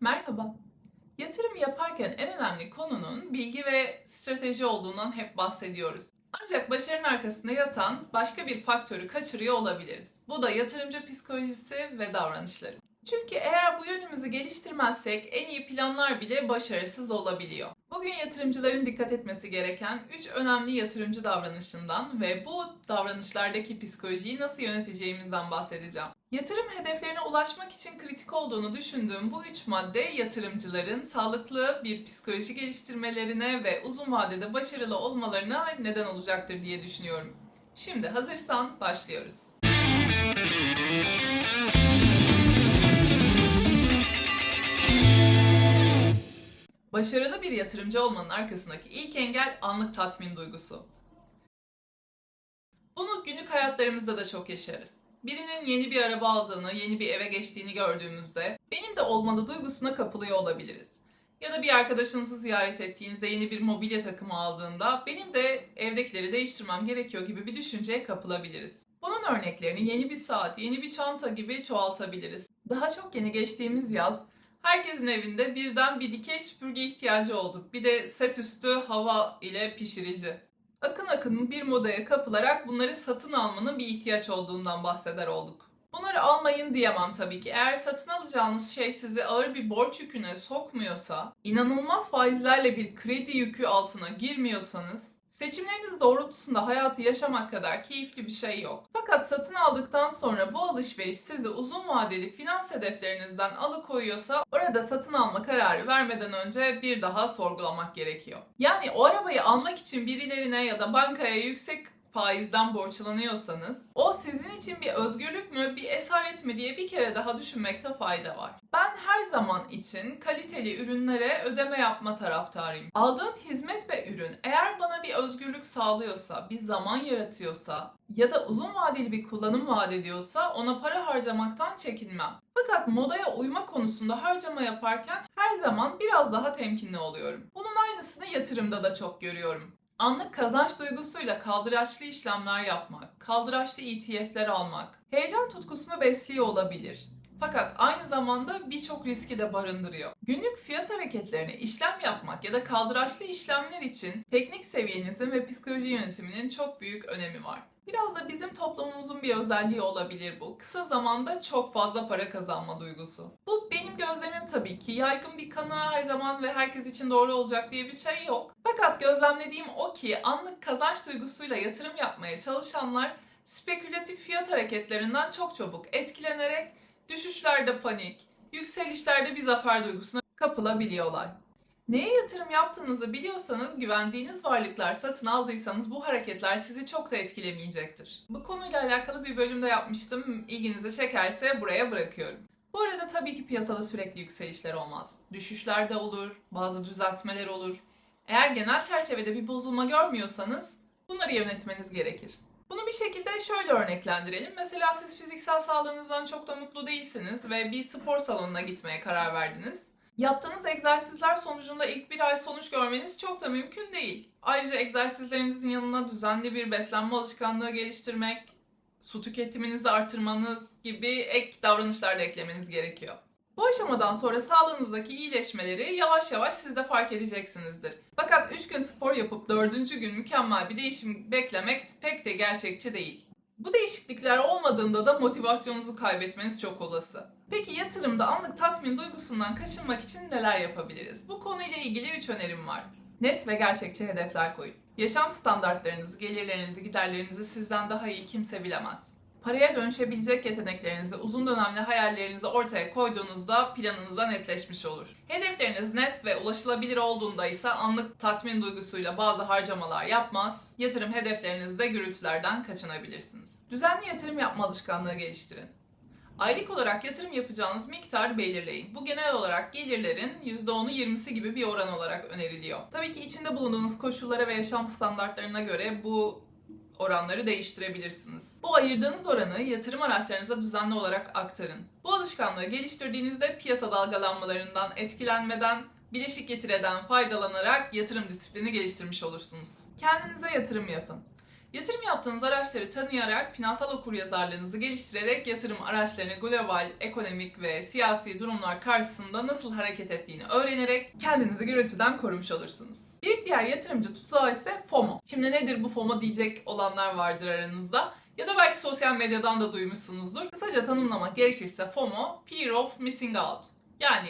Merhaba. Yatırım yaparken en önemli konunun bilgi ve strateji olduğundan hep bahsediyoruz. Ancak başarının arkasında yatan başka bir faktörü kaçırıyor olabiliriz. Bu da yatırımcı psikolojisi ve davranışları. Çünkü eğer bu yönümüzü geliştirmezsek en iyi planlar bile başarısız olabiliyor. Bugün yatırımcıların dikkat etmesi gereken 3 önemli yatırımcı davranışından ve bu davranışlardaki psikolojiyi nasıl yöneteceğimizden bahsedeceğim. Yatırım hedeflerine ulaşmak için kritik olduğunu düşündüğüm bu üç madde yatırımcıların sağlıklı bir psikoloji geliştirmelerine ve uzun vadede başarılı olmalarına neden olacaktır diye düşünüyorum. Şimdi hazırsan başlıyoruz. Başarılı bir yatırımcı olmanın arkasındaki ilk engel anlık tatmin duygusu. Bunu günlük hayatlarımızda da çok yaşarız. Birinin yeni bir araba aldığını, yeni bir eve geçtiğini gördüğümüzde benim de olmalı duygusuna kapılıyor olabiliriz. Ya da bir arkadaşınızı ziyaret ettiğinizde yeni bir mobilya takımı aldığında benim de evdekileri değiştirmem gerekiyor gibi bir düşünceye kapılabiliriz. Bunun örneklerini yeni bir saat, yeni bir çanta gibi çoğaltabiliriz. Daha çok yeni geçtiğimiz yaz herkesin evinde birden bir dikey süpürge ihtiyacı olduk. Bir de set üstü hava ile pişirici akın akın bir modaya kapılarak bunları satın almanın bir ihtiyaç olduğundan bahseder olduk. Bunları almayın diyemem tabii ki. Eğer satın alacağınız şey sizi ağır bir borç yüküne sokmuyorsa, inanılmaz faizlerle bir kredi yükü altına girmiyorsanız, Seçimleriniz doğrultusunda hayatı yaşamak kadar keyifli bir şey yok. Fakat satın aldıktan sonra bu alışveriş sizi uzun vadeli finans hedeflerinizden alıkoyuyorsa orada satın alma kararı vermeden önce bir daha sorgulamak gerekiyor. Yani o arabayı almak için birilerine ya da bankaya yüksek faizden borçlanıyorsanız o sizin için bir özgürlük mü bir esaret mi diye bir kere daha düşünmekte fayda var. Ben her zaman için kaliteli ürünlere ödeme yapma taraftarıyım. Aldığım hizmet ve ürün eğer bana bir özgürlük sağlıyorsa, bir zaman yaratıyorsa ya da uzun vadeli bir kullanım vaat ediyorsa ona para harcamaktan çekinmem. Fakat modaya uyma konusunda harcama yaparken her zaman biraz daha temkinli oluyorum. Bunun aynısını yatırımda da çok görüyorum. Anlık kazanç duygusuyla kaldıraçlı işlemler yapmak, kaldıraçlı ETF'ler almak, heyecan tutkusunu besliyor olabilir. Fakat aynı zamanda birçok riski de barındırıyor. Günlük fiyat hareketlerine işlem yapmak ya da kaldıraçlı işlemler için teknik seviyenizin ve psikoloji yönetiminin çok büyük önemi var. Biraz da bizim toplumumuzun bir özelliği olabilir bu. Kısa zamanda çok fazla para kazanma duygusu. Bu benim gözlemim tabii ki. Yaygın bir kanı her zaman ve herkes için doğru olacak diye bir şey yok. Fakat gözlemlediğim o ki anlık kazanç duygusuyla yatırım yapmaya çalışanlar spekülatif fiyat hareketlerinden çok çabuk etkilenerek düşüşlerde panik, yükselişlerde bir zafer duygusuna kapılabiliyorlar. Neye yatırım yaptığınızı biliyorsanız, güvendiğiniz varlıklar satın aldıysanız bu hareketler sizi çok da etkilemeyecektir. Bu konuyla alakalı bir bölümde yapmıştım. İlginizi çekerse buraya bırakıyorum. Bu arada tabii ki piyasada sürekli yükselişler olmaz. Düşüşler de olur, bazı düzeltmeler olur. Eğer genel çerçevede bir bozulma görmüyorsanız bunları yönetmeniz gerekir. Bunu bir şekilde şöyle örneklendirelim. Mesela siz fiziksel sağlığınızdan çok da mutlu değilsiniz ve bir spor salonuna gitmeye karar verdiniz. Yaptığınız egzersizler sonucunda ilk bir ay sonuç görmeniz çok da mümkün değil. Ayrıca egzersizlerinizin yanına düzenli bir beslenme alışkanlığı geliştirmek, su tüketiminizi artırmanız gibi ek davranışlar da eklemeniz gerekiyor. Bu aşamadan sonra sağlığınızdaki iyileşmeleri yavaş yavaş siz de fark edeceksinizdir. Fakat 3 gün spor yapıp 4. gün mükemmel bir değişim beklemek pek de gerçekçi değil. Bu değişiklikler olmadığında da motivasyonunuzu kaybetmeniz çok olası. Peki yatırımda anlık tatmin duygusundan kaçınmak için neler yapabiliriz? Bu konuyla ilgili 3 önerim var. Net ve gerçekçi hedefler koyun. Yaşam standartlarınızı, gelirlerinizi, giderlerinizi sizden daha iyi kimse bilemez. Paraya dönüşebilecek yeteneklerinizi, uzun dönemli hayallerinizi ortaya koyduğunuzda planınızda netleşmiş olur. Hedefleriniz net ve ulaşılabilir olduğunda ise anlık tatmin duygusuyla bazı harcamalar yapmaz, yatırım hedeflerinizde gürültülerden kaçınabilirsiniz. Düzenli yatırım yapma alışkanlığı geliştirin. Aylık olarak yatırım yapacağınız miktar belirleyin. Bu genel olarak gelirlerin %10'u 20'si gibi bir oran olarak öneriliyor. Tabii ki içinde bulunduğunuz koşullara ve yaşam standartlarına göre bu oranları değiştirebilirsiniz. Bu ayırdığınız oranı yatırım araçlarınıza düzenli olarak aktarın. Bu alışkanlığı geliştirdiğinizde piyasa dalgalanmalarından etkilenmeden bileşik getireden faydalanarak yatırım disiplini geliştirmiş olursunuz. Kendinize yatırım yapın. Yatırım yaptığınız araçları tanıyarak finansal okuryazarlığınızı geliştirerek yatırım araçlarını global, ekonomik ve siyasi durumlar karşısında nasıl hareket ettiğini öğrenerek kendinizi gürültüden korumuş olursunuz. Bir diğer yatırımcı tuzağı ise FOMO. Şimdi nedir bu FOMO diyecek olanlar vardır aranızda. Ya da belki sosyal medyadan da duymuşsunuzdur. Kısaca tanımlamak gerekirse FOMO, Fear of Missing Out. Yani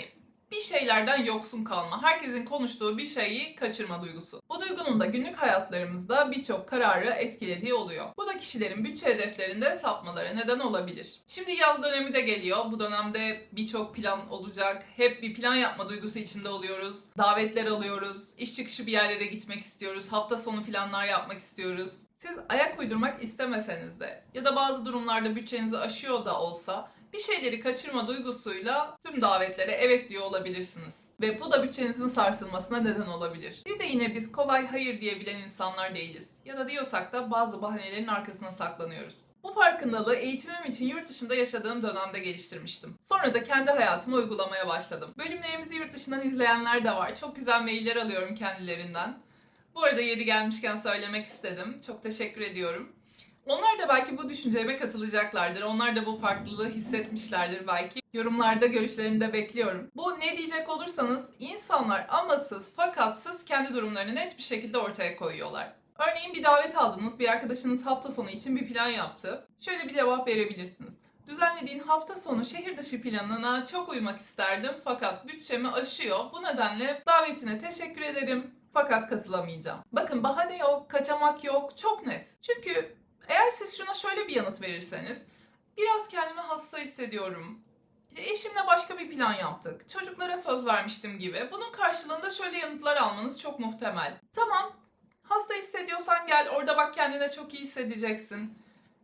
bir şeylerden yoksun kalma, herkesin konuştuğu bir şeyi kaçırma duygusu. Bu duygunun da günlük hayatlarımızda birçok kararı etkilediği oluyor. Bu da kişilerin bütçe hedeflerinde sapmalara neden olabilir. Şimdi yaz dönemi de geliyor. Bu dönemde birçok plan olacak. Hep bir plan yapma duygusu içinde oluyoruz. Davetler alıyoruz. İş çıkışı bir yerlere gitmek istiyoruz. Hafta sonu planlar yapmak istiyoruz. Siz ayak uydurmak istemeseniz de ya da bazı durumlarda bütçenizi aşıyor da olsa bir şeyleri kaçırma duygusuyla tüm davetlere evet diyor olabilirsiniz. Ve bu da bütçenizin sarsılmasına neden olabilir. Bir de yine biz kolay hayır diyebilen insanlar değiliz. Ya da diyorsak da bazı bahanelerin arkasına saklanıyoruz. Bu farkındalığı eğitimim için yurt dışında yaşadığım dönemde geliştirmiştim. Sonra da kendi hayatıma uygulamaya başladım. Bölümlerimizi yurt dışından izleyenler de var. Çok güzel mailler alıyorum kendilerinden. Bu arada yeri gelmişken söylemek istedim. Çok teşekkür ediyorum. Onlar da belki bu düşünceme katılacaklardır. Onlar da bu farklılığı hissetmişlerdir belki. Yorumlarda görüşlerini de bekliyorum. Bu ne diyecek olursanız insanlar amasız fakatsız kendi durumlarını net bir şekilde ortaya koyuyorlar. Örneğin bir davet aldınız, bir arkadaşınız hafta sonu için bir plan yaptı. Şöyle bir cevap verebilirsiniz. Düzenlediğin hafta sonu şehir dışı planına çok uymak isterdim fakat bütçemi aşıyor. Bu nedenle davetine teşekkür ederim fakat katılamayacağım. Bakın bahane yok, kaçamak yok, çok net. Çünkü eğer siz şuna şöyle bir yanıt verirseniz, biraz kendimi hasta hissediyorum. Eşimle başka bir plan yaptık. Çocuklara söz vermiştim gibi. Bunun karşılığında şöyle yanıtlar almanız çok muhtemel. Tamam, hasta hissediyorsan gel orada bak kendine çok iyi hissedeceksin.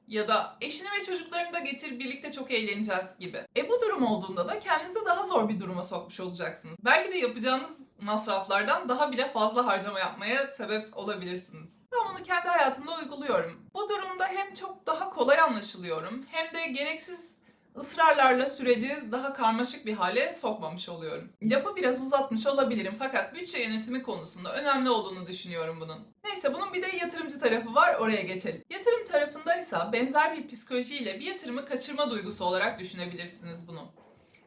Ya da eşini ve çocuklarını da getir birlikte çok eğleneceğiz gibi. E bu durum olduğunda da kendinizi daha zor bir duruma sokmuş olacaksınız. Belki de yapacağınız masraflardan daha bile fazla harcama yapmaya sebep olabilirsiniz. Ben bunu kendi hayatımda uyguluyorum. Bu durumda hem çok daha kolay anlaşılıyorum hem de gereksiz ısrarlarla süreci daha karmaşık bir hale sokmamış oluyorum. Lafı biraz uzatmış olabilirim fakat bütçe yönetimi konusunda önemli olduğunu düşünüyorum bunun. Neyse bunun bir de yatırımcı tarafı var oraya geçelim. Yatırım tarafındaysa benzer bir psikolojiyle bir yatırımı kaçırma duygusu olarak düşünebilirsiniz bunu.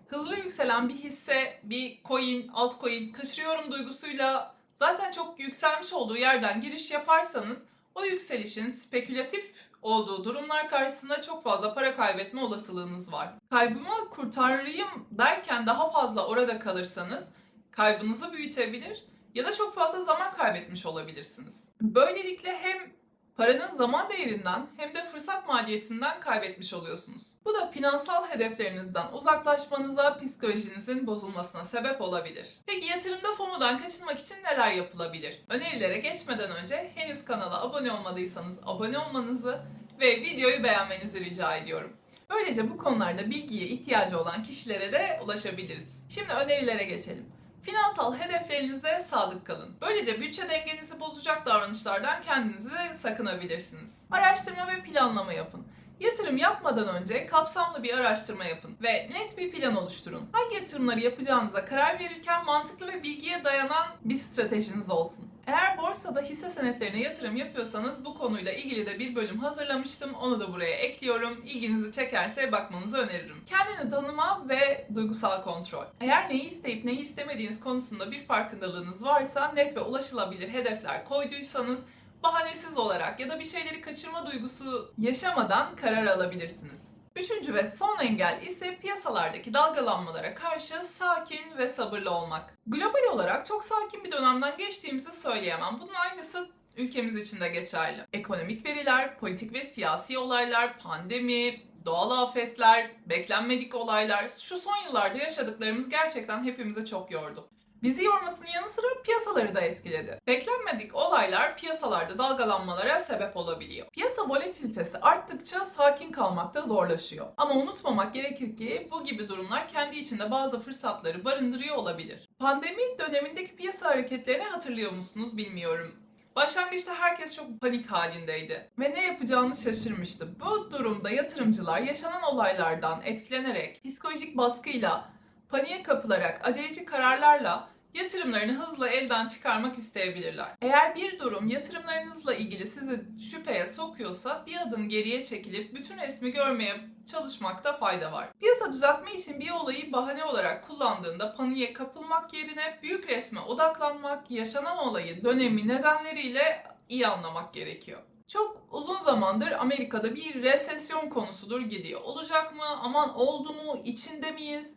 Hızlı yükselen bir hisse, bir coin, altcoin kaçırıyorum duygusuyla zaten çok yükselmiş olduğu yerden giriş yaparsanız o yükselişin spekülatif olduğu durumlar karşısında çok fazla para kaybetme olasılığınız var. Kaybımı kurtarayım derken daha fazla orada kalırsanız kaybınızı büyütebilir ya da çok fazla zaman kaybetmiş olabilirsiniz. Böylelikle hem paranın zaman değerinden hem de fırsat maliyetinden kaybetmiş oluyorsunuz. Bu da finansal hedeflerinizden uzaklaşmanıza, psikolojinizin bozulmasına sebep olabilir. Peki yatırımda FOMO'dan kaçınmak için neler yapılabilir? Önerilere geçmeden önce henüz kanala abone olmadıysanız abone olmanızı ve videoyu beğenmenizi rica ediyorum. Böylece bu konularda bilgiye ihtiyacı olan kişilere de ulaşabiliriz. Şimdi önerilere geçelim. Finansal hedeflerinize sadık kalın. Böylece bütçe dengenizi bozacak davranışlardan kendinizi sakınabilirsiniz. Araştırma ve planlama yapın. Yatırım yapmadan önce kapsamlı bir araştırma yapın ve net bir plan oluşturun. Hangi yatırımları yapacağınıza karar verirken mantıklı ve bilgiye dayanan bir stratejiniz olsun. Eğer borsada hisse senetlerine yatırım yapıyorsanız bu konuyla ilgili de bir bölüm hazırlamıştım. Onu da buraya ekliyorum. İlginizi çekerse bakmanızı öneririm. Kendini tanıma ve duygusal kontrol. Eğer neyi isteyip neyi istemediğiniz konusunda bir farkındalığınız varsa net ve ulaşılabilir hedefler koyduysanız bahanesiz olarak ya da bir şeyleri kaçırma duygusu yaşamadan karar alabilirsiniz. Üçüncü ve son engel ise piyasalardaki dalgalanmalara karşı sakin ve sabırlı olmak. Global olarak çok sakin bir dönemden geçtiğimizi söyleyemem. Bunun aynısı ülkemiz için de geçerli. Ekonomik veriler, politik ve siyasi olaylar, pandemi, doğal afetler, beklenmedik olaylar, şu son yıllarda yaşadıklarımız gerçekten hepimizi çok yordu. Bizi yormasının yanı sıra piyasaları da etkiledi. Beklenmedik olaylar piyasalarda dalgalanmalara sebep olabiliyor. Piyasa volatilitesi arttıkça sakin kalmakta zorlaşıyor. Ama unutmamak gerekir ki bu gibi durumlar kendi içinde bazı fırsatları barındırıyor olabilir. Pandemi dönemindeki piyasa hareketlerini hatırlıyor musunuz bilmiyorum. Başlangıçta herkes çok panik halindeydi ve ne yapacağını şaşırmıştı. Bu durumda yatırımcılar yaşanan olaylardan etkilenerek psikolojik baskıyla paniğe kapılarak aceleci kararlarla yatırımlarını hızla elden çıkarmak isteyebilirler. Eğer bir durum yatırımlarınızla ilgili sizi şüpheye sokuyorsa bir adım geriye çekilip bütün resmi görmeye çalışmakta fayda var. Piyasa düzeltme için bir olayı bahane olarak kullandığında paniğe kapılmak yerine büyük resme odaklanmak, yaşanan olayı, dönemi nedenleriyle iyi anlamak gerekiyor. Çok uzun zamandır Amerika'da bir resesyon konusudur gidiyor. Olacak mı? Aman oldu mu? İçinde miyiz?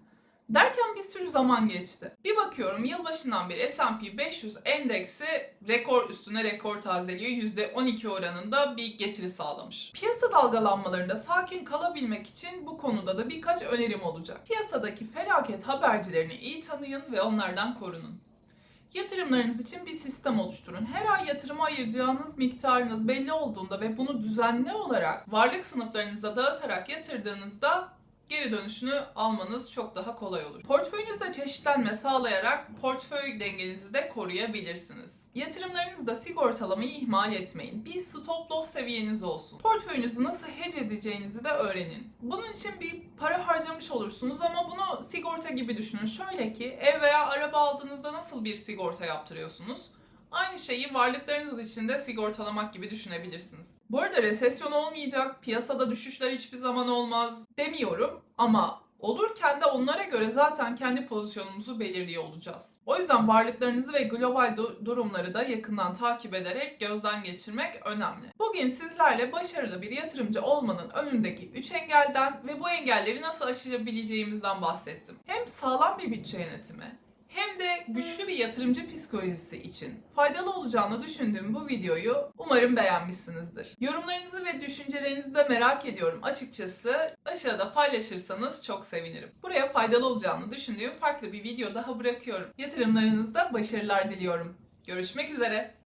Derken bir sürü zaman geçti. Bir bakıyorum yılbaşından beri S&P 500 endeksi rekor üstüne rekor tazeliyor. %12 oranında bir getiri sağlamış. Piyasa dalgalanmalarında sakin kalabilmek için bu konuda da birkaç önerim olacak. Piyasadaki felaket habercilerini iyi tanıyın ve onlardan korunun. Yatırımlarınız için bir sistem oluşturun. Her ay yatırıma ayıracağınız miktarınız belli olduğunda ve bunu düzenli olarak varlık sınıflarınıza dağıtarak yatırdığınızda geri dönüşünü almanız çok daha kolay olur. Portföyünüzde çeşitlenme sağlayarak portföy dengenizi de koruyabilirsiniz. Yatırımlarınızda sigortalamayı ihmal etmeyin. Bir stop loss seviyeniz olsun. Portföyünüzü nasıl hedge edeceğinizi de öğrenin. Bunun için bir para harcamış olursunuz ama bunu sigorta gibi düşünün. Şöyle ki ev veya araba aldığınızda nasıl bir sigorta yaptırıyorsunuz? Aynı şeyi varlıklarınız için de sigortalamak gibi düşünebilirsiniz. Bu arada resesyon olmayacak, piyasada düşüşler hiçbir zaman olmaz demiyorum ama olurken de onlara göre zaten kendi pozisyonumuzu belirliyor olacağız. O yüzden varlıklarınızı ve global du- durumları da yakından takip ederek gözden geçirmek önemli. Bugün sizlerle başarılı bir yatırımcı olmanın önündeki 3 engelden ve bu engelleri nasıl aşabileceğimizden bahsettim. Hem sağlam bir bütçe yönetimi, hem de güçlü bir yatırımcı psikolojisi için faydalı olacağını düşündüğüm bu videoyu umarım beğenmişsinizdir. Yorumlarınızı ve düşüncelerinizi de merak ediyorum açıkçası. Aşağıda paylaşırsanız çok sevinirim. Buraya faydalı olacağını düşündüğüm farklı bir video daha bırakıyorum. Yatırımlarınızda başarılar diliyorum. Görüşmek üzere.